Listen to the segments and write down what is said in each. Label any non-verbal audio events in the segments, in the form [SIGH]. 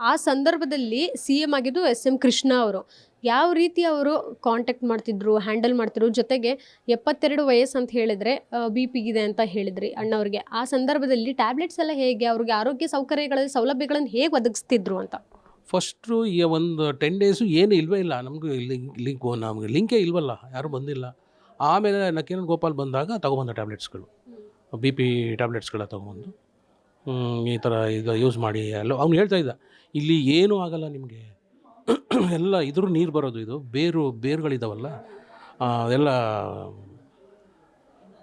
ಆ ಸಂದರ್ಭದಲ್ಲಿ C M ಆಗಿದ್ದು ಎಸ್ ಎಂ ಕೃಷ್ಣ ಅವರು. ಯಾವ ರೀತಿ ಅವರು ಕಾಂಟ್ಯಾಕ್ಟ್ ಮಾಡ್ತಿದ್ರು ಹ್ಯಾಂಡಲ್ ಮಾಡ್ತಿದ್ರು? ಜೊತೆಗೆ ಎಪ್ಪತ್ತೆರಡು ವಯಸ್ಸು ಅಂತ ಹೇಳಿದ್ರೆ ಬಿ ಪಿಗಿದೆ ಅಂತ ಹೇಳಿದ್ರಿ ಅಣ್ಣವ್ರಿಗೆ. ಆ ಸಂದರ್ಭದಲ್ಲಿ ಟ್ಯಾಬ್ಲೆಟ್ಸ್ ಎಲ್ಲ ಹೇಗೆ? ಅವ್ರಿಗೆ ಆರೋಗ್ಯ ಸೌಕರ್ಯಗಳ ಸೌಲಭ್ಯಗಳನ್ನು ಹೇಗೆ ಒದಗಿಸ್ತಿದ್ರು ಅಂತ? ಫಸ್ಟು ಈ ಒಂದು ಟೆನ್ ಡೇಸು ಏನು ಇಲ್ವೇ ಇಲ್ಲ. ನಮಗೂ ಲಿಂಕ್ ಲಿಂಕ್ ನಮಗೆ ಲಿಂಕೇ ಇಲ್ವಲ್ಲ. ಯಾರೂ ಬಂದಿಲ್ಲ. ಆಮೇಲೆ ನಕೀರನ್ ಗೋಪಾಲ್ ಬಂದಾಗ ತಗೊಬಂದ ಟ್ಯಾಬ್ಲೆಟ್ಸ್ಗಳು ಬಿ ಪಿ ಟ್ಯಾಬ್ಲೆಟ್ಸ್ಗಳ ತಗೊಬಂದು. ಈ ಥರ ಇದು ಯೂಸ್ ಮಾಡಿ ಎಲ್ಲ ಅವ್ನು ಹೇಳ್ತಾ ಇದ್ದ ಇಲ್ಲಿ ಏನೂ ಆಗಲ್ಲ ನಿಮಗೆ. [CLEARS THROAT] ಎಲ್ಲ ಇದ್ರೂ ನೀರು ಬರೋದು ಇದು ಬೇರು ಬೇರುಗಳಿದಾವಲ್ಲ ಎಲ್ಲ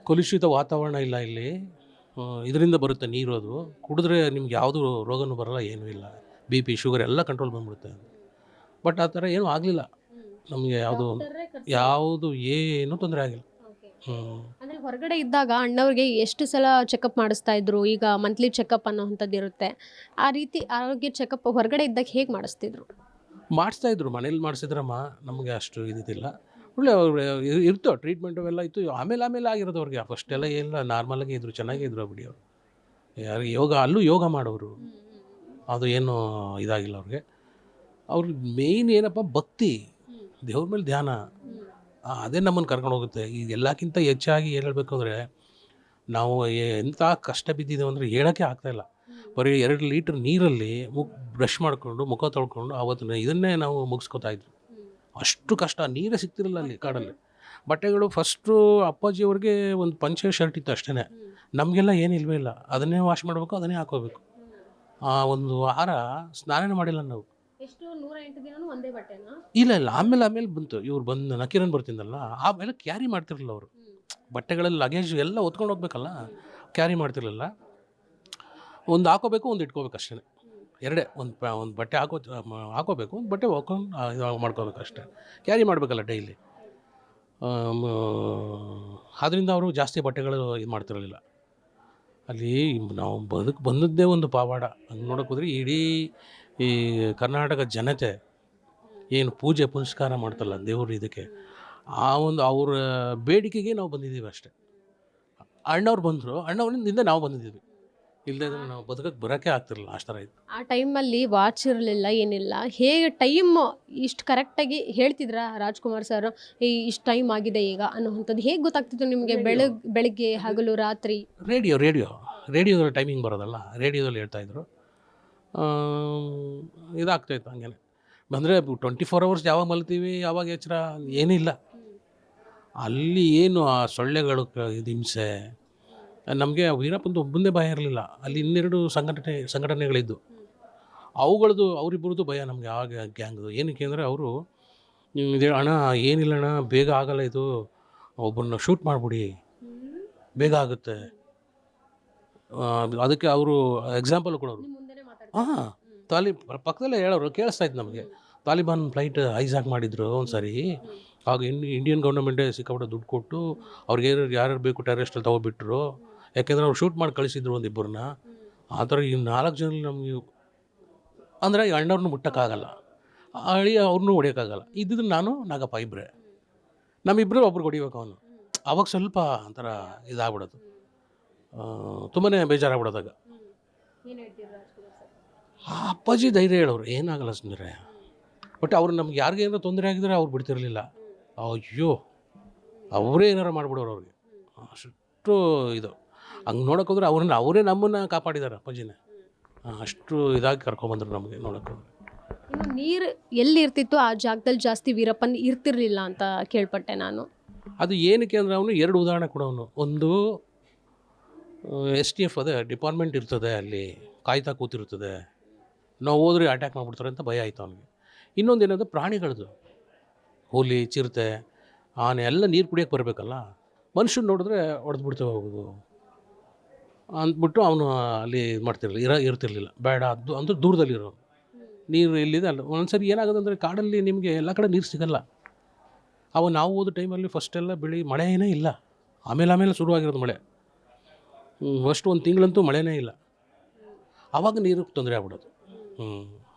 ಕಲುಷಿತ ವಾತಾವರಣ ಇಲ್ಲ ಇಲ್ಲಿ. ಇದರಿಂದ ಬರುತ್ತೆ ನೀರು ಅದು. ಕುಡಿದ್ರೆ ನಿಮ್ಗೆ ಯಾವುದು ರೋಗನೂ ಬರಲ್ಲ ಏನೂ ಇಲ್ಲ. ಬಿ ಪಿ ಶುಗರ್ ಎಲ್ಲ ಕಂಟ್ರೋಲ್ ಬಂದ್ಬಿಡುತ್ತೆ. ಬಟ್ ಆ ಥರ ಏನೂ ಆಗಲಿಲ್ಲ. ನಮಗೆ ಯಾವುದು ಯಾವುದು ಏನೂ ತೊಂದರೆ ಆಗಿಲ್ಲ. ಹ್ಞೂ ಹೊರಗಡೆ ಇದ್ದಾಗ ಅಣ್ಣವ್ರಿಗೆ ಎಷ್ಟು ಸಲ ಚೆಕಪ್ ಮಾಡಿಸ್ತಾ ಇದ್ರು, ಈಗ ಮಂತ್ಲಿ ಚೆಕಪ್ ಅನ್ನೋವಂಥದ್ದು ಇರುತ್ತೆ. ಆ ರೀತಿ ಆರೋಗ್ಯ ಚೆಕಪ್ ಹೊರಗಡೆ ಇದ್ದಾಗ ಹೇಗೆ ಮಾಡಿಸ್ತಿದ್ರು? ಮಾಡಿಸ್ತಾ ಇದ್ರು, ಮನೇಲಿ ಮಾಡಿಸಿದ್ರಮ್ಮ, ನಮಗೆ ಅಷ್ಟು ಇದಿಲ್ಲ ಒಳ್ಳೆ ಅವ್ರು ಇರ್- ಇರ್ತೋ ಟ್ರೀಟ್ಮೆಂಟು ಅವೆಲ್ಲ ಇತ್ತು, ಆಮೇಲೆ ಆಮೇಲೆ ಆಗಿರೋದು ಅವ್ರಿಗೆ. ಫಸ್ಟ್ ಎಲ್ಲ ನಾರ್ಮಲಾಗಿ ಇದ್ರು, ಚೆನ್ನಾಗೇ ಇದ್ರು ಬಿಡಿ ಅವರು. ಯಾರಿಗೆ ಯೋಗ, ಅಲ್ಲೂ ಯೋಗ ಮಾಡೋರು. ಅದು ಏನು ಇದಾಗಿಲ್ಲ ಅವ್ರಿಗೆ. ಅವ್ರ ಮೇಯ್ನ್ ಏನಪ್ಪ, ಭಕ್ತಿ. ದೇವ್ರ ಮೇಲೆ ಧ್ಯಾನ. ಅದೇ ನಮ್ಮನ್ನು ಕರ್ಕೊಂಡು ಹೋಗುತ್ತೆ. ಈಗ ಎಲ್ಲಕ್ಕಿಂತ ಹೆಚ್ಚಾಗಿ ಏನು ಹೇಳಬೇಕು ಅಂದರೆ ನಾವು ಎಂಥ ಕಷ್ಟ ಬಿದ್ದಿದ್ದೇವೆ ಅಂದರೆ ಹೇಳೋಕ್ಕೆ ಆಗ್ತಾಯಿಲ್ಲ ಬರೀ ಎರಡು ಲೀಟ್ರ್ ನೀರಲ್ಲಿ ಮುಖ ಬ್ರಷ್ ಮಾಡಿಕೊಂಡು, ಮುಖ ತೊಳ್ಕೊಂಡು ಆವತ್ತಿನ ಇದನ್ನೇ ನಾವು ಮುಗಿಸ್ಕೊತಾ ಇದ್ವಿ. ಅಷ್ಟು ಕಷ್ಟ, ನೀರೇ ಸಿಗ್ತಿರಲಿಲ್ಲ ಅಲ್ಲಿ ಕಾಡಲ್ಲಿ. ಬಟ್ಟೆಗಳು ಫಸ್ಟು ಅಪ್ಪಾಜಿಯವ್ರಿಗೆ ಒಂದು ಪಂಚೆ ಶರ್ಟ್ ಇತ್ತು ಅಷ್ಟೇ ನಮಗೆಲ್ಲ ಏನಿಲ್ವೇ ಇಲ್ಲ. ಅದನ್ನೇ ವಾಶ್ ಮಾಡಬೇಕು, ಅದನ್ನೇ ಹಾಕೋಬೇಕು ಆ, ಒಂದು ವಾರ ಸ್ನಾನನೇ ಮಾಡಿಲ್ಲ ನಾವು. ಎಷ್ಟು ನೂರ ಎಂಟು ದಿನನೂ ಒಂದೇ ಬಟ್ಟೆನಾ? ಇಲ್ಲ ಇಲ್ಲ. ಆಮೇಲೆ ಆಮೇಲೆ ಬಂತು. ಇವ್ರು ಬಂದು ನಕಿರನ್ ಬರ್ತಿದ್ದಲ್ಲ ಆಮೇಲೆ ಕ್ಯಾರಿ ಮಾಡ್ತಿರಲಿಲ್ಲ ಅವರು. ಬಟ್ಟೆಗಳಲ್ಲಿ ಲಗೇಜ್ ಎಲ್ಲ ಹೊತ್ಕೊಂಡು ಹೋಗ್ಬೇಕಲ್ಲ? ಕ್ಯಾರಿ ಮಾಡ್ತಿರ್ಲಿಲ್ಲ. ಒಂದು ಹಾಕೋಬೇಕು ಒಂದು ಇಟ್ಕೋಬೇಕು ಅಷ್ಟೇ ಎರಡೇ ಒಂದು ಒಂದು ಬಟ್ಟೆ ಹಾಕೋ ಹಾಕೋಬೇಕು ಒಂದು ಬಟ್ಟೆ ಹಾಕೊಂಡು ಮಾಡ್ಕೋಬೇಕು ಅಷ್ಟೇ. ಕ್ಯಾರಿ ಮಾಡಬೇಕಲ್ಲ ಡೈಲಿ ಆದ್ದರಿಂದ ಅವರು ಜಾಸ್ತಿ ಬಟ್ಟೆಗಳು ಇದು ಮಾಡ್ತಿರಲಿಲ್ಲ. ಅಲ್ಲಿ ನಾವು ಬದುಕು ಬಂದದ್ದೇ ಒಂದು ಪಾವಾಡ. ಹಂಗೆ ನೋಡೋಕೆ ಹೋದ್ರೆ ಇಡೀ ಈ ಕರ್ನಾಟಕ ಜನತೆ ಏನು ಪೂಜೆ ಪುನಸ್ಕಾರ ಮಾಡ್ತಲ್ಲ ದೇವರು ಇದಕ್ಕೆ ಆ ಒಂದು ಅವರ ಬೇಡಿಕೆಗೆ ನಾವು ಬಂದಿದ್ದೀವಿ ಅಷ್ಟೇ. ಅಣ್ಣವ್ರು ಬಂದರು ಅಣ್ಣವ್ರಿಂದ ನಾವು ಬಂದಿದ್ದೀವಿ. ಇಲ್ಲದೆ ನಾವು ಬದುಕಕ್ಕೆ ಬರೋಕ್ಕೆ ಆಗ್ತಿರಲಿಲ್ಲ ಆ ಥರ ಇತ್ತು. ಆ ಟೈಮಲ್ಲಿ ವಾಚ್ ಇರಲಿಲ್ಲ ಏನಿಲ್ಲ. ಹೇಗೆ ಟೈಮ್ ಇಷ್ಟು ಕರೆಕ್ಟಾಗಿ ಹೇಳ್ತಿದ್ರ ರಾಜ್ಕುಮಾರ್ ಸರ್ ಈ ಇಷ್ಟು ಟೈಮ್ ಆಗಿದೆ ಈಗ ಅನ್ನೋವಂಥದ್ದು ಹೇಗೆ ಗೊತ್ತಾಗ್ತಿತ್ತು ನಿಮಗೆ ಬೆಳಗ್ ಬೆಳಗ್ಗೆ ಹಗಲು ರಾತ್ರಿ? Radio radio. ರೇಡಿಯೋದಲ್ಲಿ ಟೈಮಿಂಗ್ ಬರೋದಲ್ಲ ರೇಡಿಯೋದಲ್ಲಿ ಹೇಳ್ತಾಯಿದ್ರು ಇದಾಗ್ತಾಯಿತ್ತು ಹಂಗೇನೆ. ಅಂದರೆ ಟ್ವೆಂಟಿ ಫೋರ್ ಅವರ್ಸ್ ಯಾವಾಗ ಮಲ್ತೀವಿ, ಯಾವಾಗ ಎಚ್ಚರ, ಏನಿಲ್ಲ. ಅಲ್ಲಿ ಏನು ಆ ಸೊಳ್ಳೆಗಳು ಇದು ಹಿಂಸೆ, ನಮಗೆ ವೀರಪ್ಪಂದು ಒಬ್ಬಂದೇ ಭಯ ಇರಲಿಲ್ಲ. ಅಲ್ಲಿ ಇನ್ನೆರಡು ಸಂಘಟನೆ, ಸಂಘಟನೆಗಳಿದ್ದು. ಅವುಗಳದ್ದು ಅವರಿಬ್ಬರದ್ದು ಭಯ ನಮಗೆ ಆಗ, ಗ್ಯಾಂಗ್ದು. ಏನಕ್ಕೆ ಅಂದರೆ ಅವರು ಇದು ಅಣ್ಣ, ಏನಿಲ್ಲ ಅಣ್ಣ, ಬೇಗ ಆಗಲ್ಲ ಇದು ಒಬ್ಬರನ್ನ ಶೂಟ್ ಮಾಡಿಬಿಡಿ. ಬೇಗ ಆಗುತ್ತೆ. ಅದಕ್ಕೆ ಅವರು ಎಕ್ಸಾಂಪಲ್ ಕೊಡೋರು. ಹಾಂ ತಾಲಿ ಪಕ್ಕದಲ್ಲೇ ಹೇಳೋರು ಕೇಳಿಸ್ತಾ ಇತ್ತು ನಮಗೆ. ತಾಲಿಬಾನ್ ಫ್ಲೈಟ್ ಐಸಾಕ್ ಮಾಡಿದ್ರು ಒಂದು ಸರಿ ಆಗ ಇಂಡಿಯನ್ ಗೌರ್ಮೆಂಟೇ ಸಿಕ್ಕಾಪಟ್ಟೆ ದುಡ್ಡು ಕೊಟ್ಟು ಅವ್ರಿಗೆ ಯಾರ್ಯಾರು ಬೇಕು ಟೆರರಿಸ್ಟಲ್ಲಿ ತೊಗೊಬಿಟ್ರು. ಯಾಕೆಂದ್ರೆ ಅವ್ರು ಶೂಟ್ ಮಾಡಿ ಕಳಿಸಿದ್ರು ಒಂದಿಬ್ಬರನ್ನ ಆ ಥರ ಈ ನಾಲ್ಕು ಜನ ನಮಗೆ ಅಂದರೆ ಈ ಅಣ್ಣವ್ರನ್ನ ಮುಟ್ಟೋಕ್ಕಾಗಲ್ಲ. ಅಳಿ ಅವ್ರನ್ನೂ ಹೊಡಿಯೋಕ್ಕಾಗಲ್ಲ. ಇದ್ದಿದ್ದು ನಾನು, ನಾಗಪ್ಪ ಇಬ್ಬರೇ ನಮ್ಮಿಬ್ಬರು ಒಬ್ರಿಗೆ ಹೊಡಿಬೇಕು ಅವನು. ಅವಾಗ ಸ್ವಲ್ಪ ಒಂಥರ ಇದಾಗ್ಬಿಡೋದು. ತುಂಬಾ ಬೇಜಾರಾಗ್ಬಿಡೋದಾಗ ಆ ಅಪ್ಪಾಜಿ ಧೈರ್ಯ ಹೇಳೋರು ಏನಾಗಲ್ಲ ಸುಂದರ ಬಟ್ ಅವ್ರು ನಮ್ಗೆ ಯಾರಿಗೆ ಏನಾರು ತೊಂದರೆ ಆಗಿದ್ರೆ ಅವ್ರು ಬಿಡ್ತಿರಲಿಲ್ಲ. ಅಯ್ಯೋ ಅವರೇ ಏನಾರು ಮಾಡಿಬಿಡೋರು ಅವ್ರಿಗೆ. ಅಷ್ಟು ಇದು. ಹಂಗೆ ನೋಡೋಕೆ ಹೋದ್ರೆ ಅವ್ರನ್ನ ಅವರೇ ನಮ್ಮನ್ನು ಕಾಪಾಡಿದ್ದಾರೆ ಅಪ್ಪಾಜಿನ. ಅಷ್ಟು ಇದಾಗಿ ಕರ್ಕೊಂಬಂದ್ರು ನಮಗೆ ನೋಡೋಕೆ ಹೋದ್ರೆ. ಇನ್ನು ನೀರು ಎಲ್ಲಿ ಇರ್ತಿತ್ತು? ಆ ಜಾಗದಲ್ಲಿ ಜಾಸ್ತಿ ವೀರಪ್ಪನ್ ಇರ್ತಿರ್ಲಿಲ್ಲ ಅಂತ ಕೇಳ್ಪಟ್ಟೆ ನಾನು. ಅದು ಏನಕ್ಕೆ ಅಂದ್ರೆ ಅವನು ಎರಡು ಉದಾಹರಣೆ ಕೊಡೋನು. ಒಂದು ಎಸ್ ಟಿ ಎಫ್ ಅದೇ ಡಿಪಾರ್ಟ್ಮೆಂಟ್ ಇರ್ತದೆ ಅಲ್ಲಿ, ಕಾಯ್ತಾ ಕೂತಿರ್ತದೆ. ನಾವು ಹೋದ್ರೆ ಅಟ್ಯಾಕ್ ಮಾಡಿಬಿಡ್ತಾರೆ ಅಂತ ಭಯ ಆಯಿತು ಅವನಿಗೆ. ಇನ್ನೊಂದು ಏನಂದ್ರೆ ಪ್ರಾಣಿಗಳದ್ದು ಹುಲಿ, ಚಿರತೆ, ಆನೆ, ಎಲ್ಲ ನೀರು ಕುಡಿಯೋಕ್ಕೆ ಬರಬೇಕಲ್ಲ. ಮನುಷ್ಯನ ನೋಡಿದ್ರೆ ಹೊಡೆದ್ಬಿಡ್ತೇವೆ ಹೋಗೋದು ಅಂದ್ಬಿಟ್ಟು ಅವನು ಅಲ್ಲಿ ಇದು ಮಾಡ್ತಿರಲಿಲ್ಲ, ಇರ, ಇರ್ತಿರ್ಲಿಲ್ಲ. ಬೇಡ, ಅದು ಅಂದರೆ ದೂರದಲ್ಲಿರೋ ನೀರು ಎಲ್ಲಿದೆ ಅಲ್ಲ. ಒಂದ್ಸರಿ ಏನಾಗುತ್ತೆ ಅಂದರೆ ಕಾಡಲ್ಲಿ ನಿಮಗೆ ಎಲ್ಲ ಕಡೆ ನೀರು ಸಿಗಲ್ಲ. ಅವ ನಾವು ಹೋದ ಟೈಮಲ್ಲಿ ಫಸ್ಟೆಲ್ಲ ಬೆಳಿ ಮಳೆನೇ ಇಲ್ಲ. ಆಮೇಲೆ ಆಮೇಲೆ ಶುರುವಾಗಿರೋದು ಮಳೆ. ಫಸ್ಟ್ ಒಂದು ತಿಂಗಳಂತೂ ಮಳೆನೇ ಇಲ್ಲ. ಆವಾಗ ನೀರು ತೊಂದರೆ ಆಗ್ಬಿಡೋದು. ಹ್ಞೂ